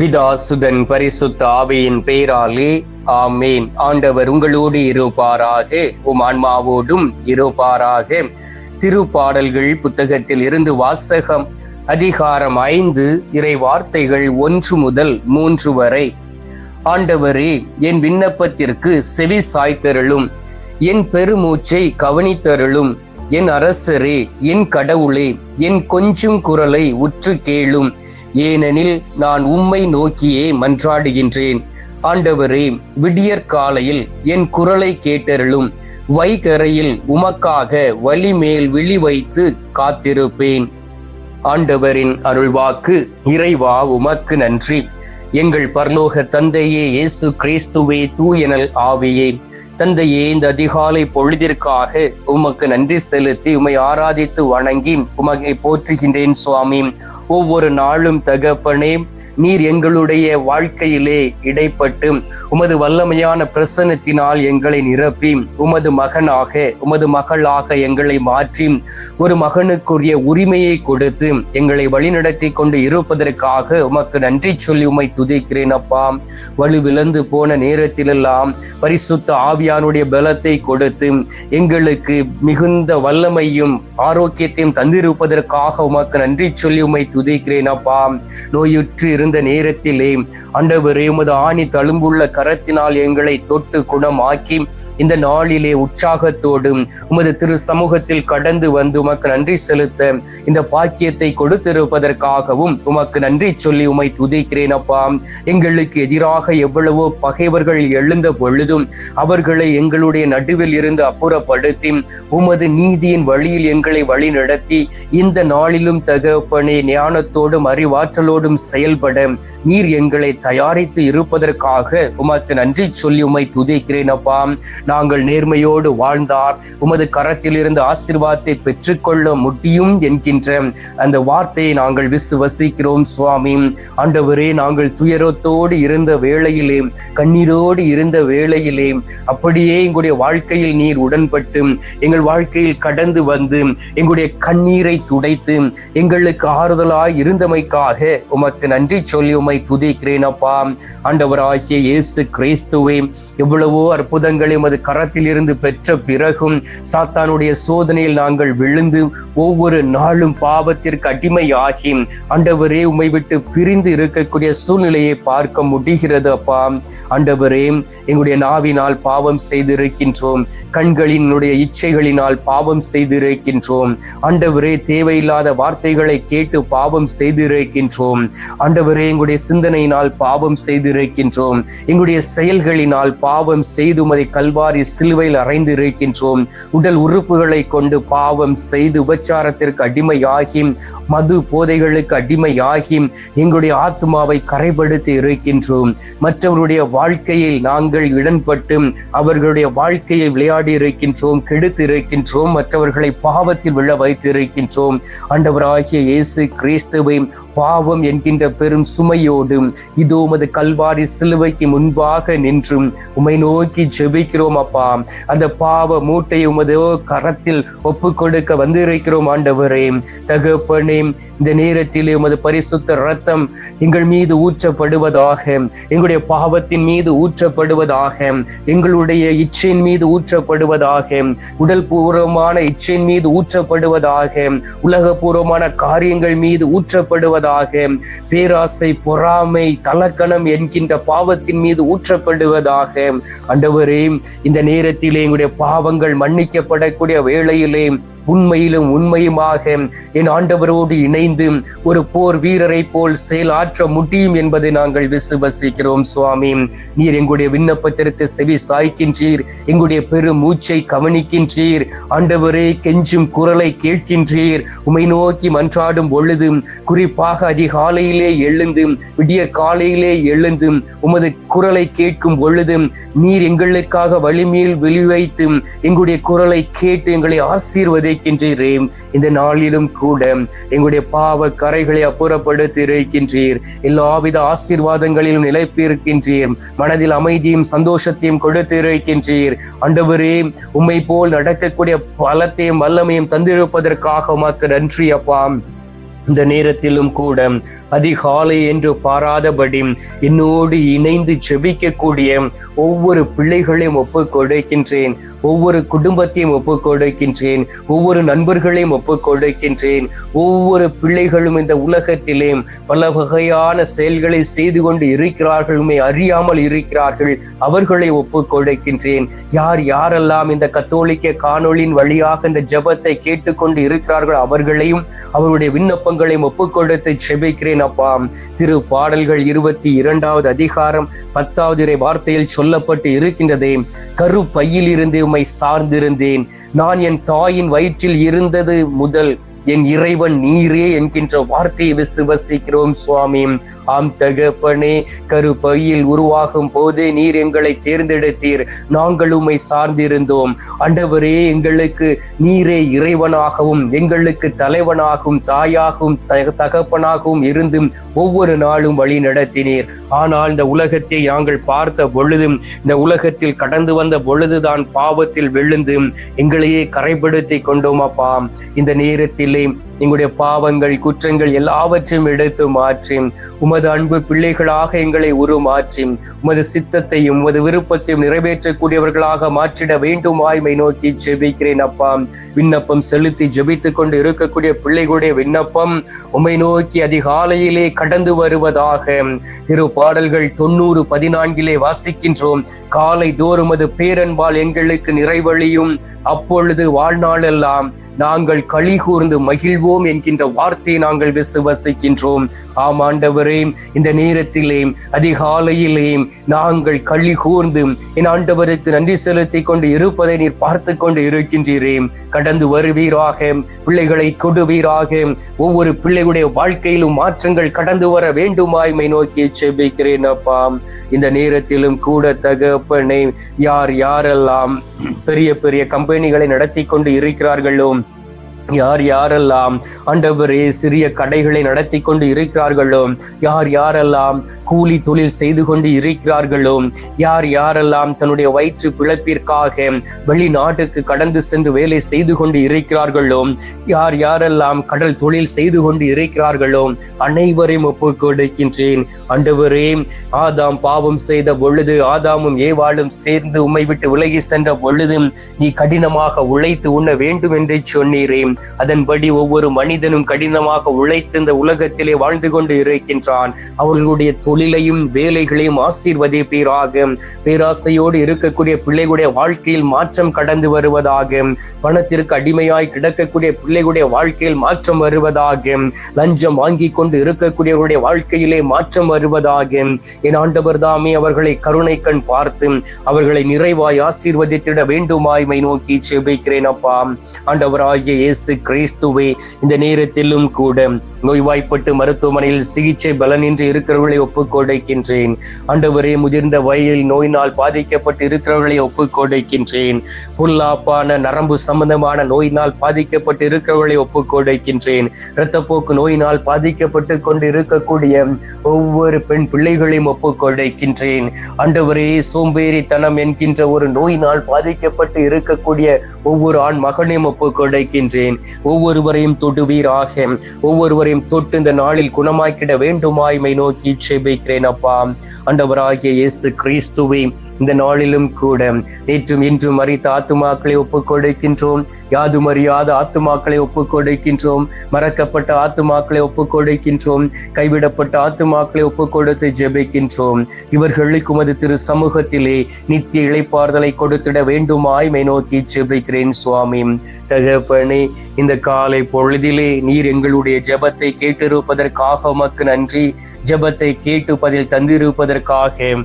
பிதா சுதன் பரிசுத்த ஆவியின் பெயராலே ஆமேன். ஆண்டவர் உங்களோடு இருப்பாராக உம் ஆன்மாவோடும் இருப்பாராக. திருப்பாடல்கள் புத்தகத்தில் இருந்து வாசகம் அதிகாரம் ஐந்து இறை வார்த்தைகள் ஒன்று முதல் மூன்று வரை. ஆண்டவரே என் விண்ணப்பத்திற்கு செவி சாய்த்தருளும் என் பெருமூச்சை கவனித்தருளும் என் அரசரே என் கடவுளே என் கொஞ்சும் குரலை உற்று கேளும் ஏனெனில் நான் உம்மை நோக்கியே மன்றாடுகின்றேன். ஆண்டவரே விடியற் காலையில் என் குரலை கேட்டருளும். வைகரையில் உமக்காக வலிமேல் விழி வைத்து காத்திருப்பேன். ஆண்டவரின் அருள்வாக்கு இறைவா உமக்கு நன்றி. எங்கள் பரலோக தந்தையே இயேசு கிறிஸ்துவே தூயனல் ஆவியே. தந்தையே இந்த அதிகாலை பொழுதிற்காக உமக்கு நன்றி செலுத்தி உமை ஆராதித்து வணங்கி உமகை போற்றுகின்றேன் சுவாமி. ஒவ்வொரு நாளும் தகப்பனே நீர் எங்களுடைய வாழ்க்கையிலே இடைப்பட்டு உமது வல்லமையான பிரசனத்தினால் எங்களை நிரப்பி உமது மகனாக உமது மகளாக எங்களை மாற்றி ஒரு மகனுக்குரிய உரிமையை கொடுத்து எங்களை வழிநடத்தி கொண்டு இருப்பதற்காக உமக்கு நன்றி சொல்லி உமை துதிக்கிறேன் அப்பா. வலுவிழந்து போன நேரத்திலெல்லாம் பரிசுத்த ஆவியானுடைய பலத்தை கொடுத்து எங்களுக்கு மிகுந்த வல்லமையும் ஆரோக்கியத்தையும் தந்திருப்பதற்காக உமக்கு நன்றி சொல்லி உமை துதிக்கிறேன் அப்பா நோயுற்று இருந்த நேரத்திலே ஆண்டவரே உமது ஆணி தழும்புள்ள கரத்தினால் எங்களை தொட்டு குணமாக்கி இந்த நாளிலே உற்சாகத்தோடும் உமது திரு சமூகத்தில் கடந்து வந்து உமக்கு நன்றி செலுத்த இந்த பாக்கியத்தை கொடுத்திருப்பதற்காகவும் உமக்கு நன்றி சொல்லி உமை துதிக்கிறேன் அப்பா எங்களுக்கு எதிராக எவ்வளவோ பகைவர்கள் எழுந்த பொழுதும் அவர்களை எங்களுடைய நடுவில் இருந்து அப்புறப்படுத்தி உமது நீதியின் வழியில் எங்களை வழி நடத்தி இந்த நாளிலும் தகப்பனே ஞானத்தோடும் அறிவாற்றலோடும் செயல்பட நீர் எங்களை தயாரித்து இருப்பதற்காக உமக்கு நன்றி சொல்லி உமை துதிக்கிறேன் அப்பா. நாங்கள் நேர்மையோடு வாழ்ந்தார். உமது கரத்தில் இருந்து ஆசீர்வாதத்தை பெற்றுக்கொள்ள முடியும் என்கின்ற அந்த வார்த்தையை நாங்கள் விசுவசிக்கிறோம் சுவாமி. ஆண்டவரே நாங்கள் துயரத்தோடு இருந்த வேளையிலே கண்ணீரோடு இருந்த வேளையிலே அப்படியே எங்களுடைய வாழ்க்கையில் நீர் உடன்பட்டு எங்கள் வாழ்க்கையில் கடந்து வந்து எங்களுடைய கண்ணீரை துடைத்து எங்களுக்கு ஆறுதல் ஆறுதலாய் இருந்தமைக்காக உமக்கு நன்றி சொல்லி உமை துதிக்கிறேன் அப்பா. ஆண்டவராகிய இயேசு கிறிஸ்துவே எவ்வளவோ அற்புதங்களை உமது கரத்தில் இருந்து பெற்ற பிறகும் சாத்தானுடைய சோதனையில் நாங்கள் விழுந்து ஒவ்வொரு நாளும் பாவத்திற்கு அடிமையாகி ஆண்டவரே உமை விட்டு பிரிந்து இருக்கக்கூடிய சூழ்நிலையை பார்க்க முடிகிறது அப்பா. ஆண்டவரே எங்களுடைய நாவினால் பாவம் செய்திருக்கின்றோம் கண்களினுடைய இச்சைகளினால் பாவம் செய்திருக்கின்றோம். ஆண்டவரே தேவையில்லாத வார்த்தைகளை கேட்டு பாவம் செய்திருக்கின்றோம். ஆண்டவரே எங்களுடைய சிந்தனையினால் பாவம் செய்திருக்கின்றோம். எங்களுடைய செயல்களினால் பாவம் செய்து உமதை கல்வாரி சிலுவையில் அறைந்து இருக்கின்றோம் உடல் உறுப்புகளை கொண்டு பாவம் செய்து உபச்சாரத்திற்கு அடிமையாகி மது போதைகளுக்கு அடிமையாகி எங்களுடைய ஆத்மாவை கரைப்படுத்தி இருக்கின்றோம். மற்றவருடைய வாழ்க்கையில் நாங்கள் இடன்பட்டு அவர்களுடைய வாழ்க்கையை விளையாடி இருக்கின்றோம் கெடுத்து இருக்கின்றோம். மற்றவர்களை பாவத்தில் விழ வைத்து இருக்கின்றோம் ஆண்டவராகிய இயேசு கிரி கிறிஸ்துவை பாவம் என்கின்ற பெரும் சுமையோடும் இதோ உமது கல்வாரி சிலுவைக்கு முன்பாக நின்றும். உமை நோக்கி ஜெபிக்கிறோம் அப்பா. அந்த பாவ மூட்டை உமது கரத்தில் ஒப்பு கொடுக்க வந்திருக்கிறோம் ஆண்டவரே. தகப்பனே இந்த நேரத்திலே உமது பரிசுத்த ரத்தம் எங்கள் மீது ஊற்றப்படுவதாக எங்களுடைய பாவத்தின் மீது ஊற்றப்படுவதாக எங்களுடைய இச்சையின் மீது ஊற்றப்படுவதாக உடல் பூர்வமான இச்சையின் மீது ஊற்றப்படுவதாக உலகபூர்வமான காரியங்கள் மீது ஊற்றப்படுவதாக பேராசை பொறாமை தலக்கணம் என்கின்ற பாவத்தின் மீது ஊற்றப்படுவதாக. ஆண்டவரே இந்த நேரத்திலே எங்களுடைய பாவங்கள் மன்னிக்கப்படக்கூடிய வேளையிலே உண்மையிலும் உண்மையுமாக என் ஆண்டவரோடு இணைந்து ஒரு போர் வீரரை போல் செயலாற்ற முடியும் என்பதை நாங்கள் விசுவசிக்கிறோம் சுவாமி. நீர் எங்களுடைய விண்ணப்பத்திற்கு செவி சாய்க்கின்றீர் எங்களுடைய பெரு மூச்சை கவனிக்கின்றீர். ஆண்டவரே கெஞ்சும் குரலை கேட்கின்றீர். உமை நோக்கி மன்றாடும் பொழுது குறிப்பாக அதிகாலையிலே எழுந்து விடிய காலையிலே எழுந்து உமது குரலை கேட்கும் பொழுது நீர் எங்களுக்காக வலிமையில் வெளிவைத்து எங்களுடைய குரலை கேட்டு எங்களை ஆசீர்வதி ஆசீர்வதிக்கின்றீரே இந்த நாளிலும் கூட எங்களுடைய பாவ கரைகளை அப்புறப்படுத்தி இருக்கின்றீர் எல்லாவித ஆசீர்வாதங்களிலும் நிலைப்பிருக்கின்றீர் மனதில் அமைதியும் சந்தோஷத்தையும் கொடுத்து இருக்கின்றீர் அண்டவரே உம்மை போல் நடக்கக்கூடிய பலத்தையும் வல்லமையும் தந்திருப்பதற்காக உமக்கு நன்றி அப்பா. இந்த நேரத்திலும் கூட அதிகாலை என்று பாராதபடி என்னோடு இணைந்து ஜெபிக்கக்கூடிய ஒவ்வொரு பிள்ளைகளையும் ஒப்புக் கொடுக்கின்றேன். ஒவ்வொரு குடும்பத்தையும் ஒப்புக் கொடுக்கின்றேன். ஒவ்வொரு நண்பர்களையும் ஒப்புக் கொடுக்கின்றேன். ஒவ்வொரு பிள்ளைகளும் இந்த உலகத்திலே பல வகையான செயல்களை செய்து கொண்டு இருக்கிறார்களுமே அறியாமல் இருக்கிறார்கள். அவர்களை ஒப்புக் கொடுக்கின்றேன். யார் யாரெல்லாம் இந்த கத்தோலிக்க காணொளியின் வழியாக இந்த ஜெபத்தை கேட்டுக்கொண்டு இருக்கிறார்கள் அவர்களையும் அவருடைய விண்ணப்பங்களையும் ஒப்புக் கொடுத்து செபிக்கிறேன். அப்பா திரு பாடல்கள் இருபத்தி இரண்டாவது அதிகாரம் பத்தாவது வார்த்தையில் சொல்லப்பட்டு இருக்கின்றதே. கரு பையில் இருந்து உம்மை சார்ந்திருந்தேன். நான் என் தாயின் வயிற்றில் இருந்தது முதல். என் இறைவன் நீரே என்கின்ற வார்த்தையை விசுவசிக்கிறோம் சுவாமி. ஆம் தகப்பனே கருப்பையில் உருவாகும் போது நீர் எங்களை தேர்ந்தெடுத்தீர். நாங்கள் உம்மை சார்ந்திருந்தோம். அண்டவரே எங்களுக்கு நீரே இறைவனாகவும் எங்களுக்கு தலைவனாகவும் தாயாகவும் தகப்பனாகவும் இருந்தும் ஒவ்வொரு நாளும் வழி நடத்தினீர். ஆனால் இந்த உலகத்தை நாங்கள் பார்த்த பொழுதும் இந்த உலகத்தில் கடந்து வந்த பொழுதுதான் பாவத்தில் விழுந்தும் எங்களையே கரைப்படுத்தி கொண்டோம் அப்பா. இந்த நேரத்தில் எங்களுடைய பாவங்கள் குற்றங்கள் எல்லாவற்றையும் எடுத்து மாற்றி உமது அன்பு பிள்ளைகளாக எங்களை உருமாற்றி உமது சித்தத்தையும் உமது விருப்பத்தையும் நிறைவேற்றக்கூடியவர்களாக மாற்றிட வேண்டுமாய்மை நோக்கி ஜெபிக்கிறேன் அப்பா. விண்ணப்பம் செலுத்தி ஜெபித்துக் கொண்டு இருக்கக்கூடிய பிள்ளைகளுடைய விண்ணப்பம் உமை நோக்கி அதிகாலையிலே கடந்து வருவதாக திரு பாடல்கள் தொண்ணூறு பதினான்கிலே வாசிக்கின்றோம். காலை தோறும் அது பேரன்பால் எங்களுக்கு நிறைவழியும். அப்பொழுது வாழ்நாளெல்லாம் நாங்கள் களி கூர்ந்து மகிழ்வோம் என்கின்ற வார்த்தையை நாங்கள் விசுவசிக்கின்றோம் ஆம் ஆண்டவரே இந்த நேரத்திலே அதிகாலையிலே நாங்கள் களி கூர்ந்து என் ஆண்டவருக்கு நன்றி செலுத்திக் கொண்டு இருப்பதை நீர் பார்த்து கொண்டு இருக்கின்றீரே. கடந்து வருவீராக பிள்ளைகளை தொடுவீராக ஒவ்வொரு பிள்ளைகளுடைய வாழ்க்கையிலும் மாற்றங்கள் கடந்து வர வேண்டுமாய்மை நோக்கி செபிக்கிறேன் அப்பா. இந்த நேரத்திலும் கூட தகப்பனை யார் யாரெல்லாம் பெரிய பெரிய கம்பெனிகளை நடத்தி கொண்டு இருக்கிறார்களோ யார் யாரெல்லாம் ஆண்டவரே சிறிய கடைகளை நடத்தி கொண்டு இருக்கிறார்களோ யார் யாரெல்லாம் கூலி தொழில் செய்து கொண்டு இருக்கிறார்களோ யார் யாரெல்லாம் தன்னுடைய வயிற்று பிழைப்பிற்காக வெளிநாட்டுக்கு கடந்து சென்று வேலை செய்து கொண்டு இருக்கிறார்களோ யார் யாரெல்லாம் கடல் தொழில் செய்து கொண்டு இருக்கிறார்களோ அனைவரையும் ஒப்புக் கொடுக்கின்றேன் ஆண்டவரே ஆதாம் பாவம் செய்த பொழுது ஆதாமும் ஏவாளும் சேர்ந்து உம்மை விட்டு விலகி சென்ற பொழுதும் நீ கடினமாக உழைத்து உண்ண வேண்டும் என்று சொன்னீரே. அதன்படி ஒவ்வொரு மனிதனும் கடினமாக உழைத்து இந்த உலகத்திலே வாழ்ந்து கொண்டு இருக்கின்றான். அவர்களுடைய தொழிலையும் வேலைகளையும் ஆசீர்வதிப்பீராக பேராசையோடு இருக்கக்கூடிய பிள்ளைகளுடைய வாழ்க்கையில் மாற்றம் கடந்து வருவதாக. பணத்திற்கு அடிமையாய் கிடக்கக்கூடிய பிள்ளைகளுடைய வாழ்க்கையில் மாற்றம் வருவதாக. லஞ்சம் வாங்கி கொண்டு இருக்கக்கூடியவருடைய வாழ்க்கையிலே மாற்றம் வருவதாக. என் ஆண்டவர் தாமே அவர்களை கருணை கண் பார்த்து அவர்களை நிறைவாய் ஆசீர்வதித்திட வேண்டுமாய்மை நோக்கி செபிக்கிறேன் அப்பா. ஆண்டவராகிய இயேசு இயேசு கிறிஸ்துவே இந்த நேரத்திலும் கூட நோய்வாய்ப்பட்டு மருத்துவமனையில் சிகிச்சை பலனின்றி இருக்கிறவர்களை ஒப்புக்கொடைக்கின்றேன். ஆண்டவரே முதிர்ந்த வயலில் நோயினால் பாதிக்கப்பட்டு இருக்கிறவர்களை ஒப்புக்கொடைக்கின்றேன். புல்லாப்பான நரம்பு சம்பந்தமான நோயினால் பாதிக்கப்பட்டு இருக்கிறவர்களை ஒப்புக்கொடைக்கின்றேன். இரத்தப்போக்கு நோயினால் பாதிக்கப்பட்டு கொண்டு இருக்கக்கூடிய ஒவ்வொரு பெண் பிள்ளைகளையும் ஒப்புக்கொடைக்கின்றேன். ஆண்டவரே சோம்பேறித்தனம் என்கின்ற ஒரு நோயினால் பாதிக்கப்பட்டு இருக்கக்கூடிய ஒவ்வொரு ஆண் மகனையும் ஒப்பு கொடைக்கின்றேன். ஒவ்வொருவரையும் தொடுவீராக. ஒவ்வொருவரையும் தொட்டு இந்த நாளில் குணமாக்கிட வேண்டுமாய்மை நோக்கி செபிக்கிறேன் அப்பா. அண்டவராகிய இயேசு கிறிஸ்துவை இந்த நாளிலும் கூட நேற்றும் இன்றும் மறித்த ஆத்துமாக்களை ஒப்புக் கொடுக்கின்றோம் யாதும் அறியாத ஆத்துமாக்களை ஒப்புக் கொடுக்கின்றோம் மறக்கப்பட்ட ஆத்துமாக்களை ஒப்புக் கொடுக்கின்றோம் கைவிடப்பட்ட ஆத்துமாக்களை ஒப்புக் கொடுத்து ஜெபிக்கின்றோம். இவர்களுக்கு உமது திரு சமூகத்திலே நித்திய இழைப்பார்தலை கொடுத்திட வேண்டுமாய்மை நோக்கி ஜெபிக்கிறேன் சுவாமி. தகப்பனே இந்த காலை பொழுதிலே நீர் எங்களுடைய ஜெபத்தை கேட்டிருப்பதற்காக உமக்கு நன்றி. ஜெபத்தை கேட்டு பதில் தந்திருப்பதற்காக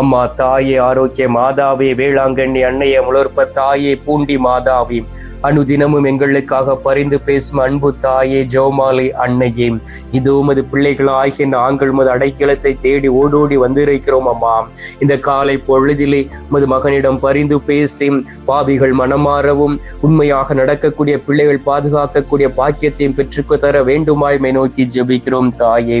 அம்மா தாயே ஆரோக்கிய மாதாவே வேளாங்கண்ணி அன்னைய முளர்ப்ப தாயே பூண்டி மாதாவே. அனுதினமும் எங்களுக்காக பரிந்து பேசும் அன்பு தாயே ஜோமாலை அன்னையே. இதோ உமது பிள்ளைகளாகிய நாங்கள் உமது அடைக்கலத்தை தேடி ஓடோடி வந்திருக்கிறோம் அம்மா. இந்த காலை பொழுதிலே உமது மகனிடம் பரிந்து பேசி பாவிகள் மனமாறவும் உண்மையாக நடக்கக்கூடிய பிள்ளைகள் பாதுகாக்கக்கூடிய பாக்கியத்தையும் பெற்றுக்கு தர வேண்டுமாய்மை நோக்கி ஜெபிக்கிறோம் தாயே.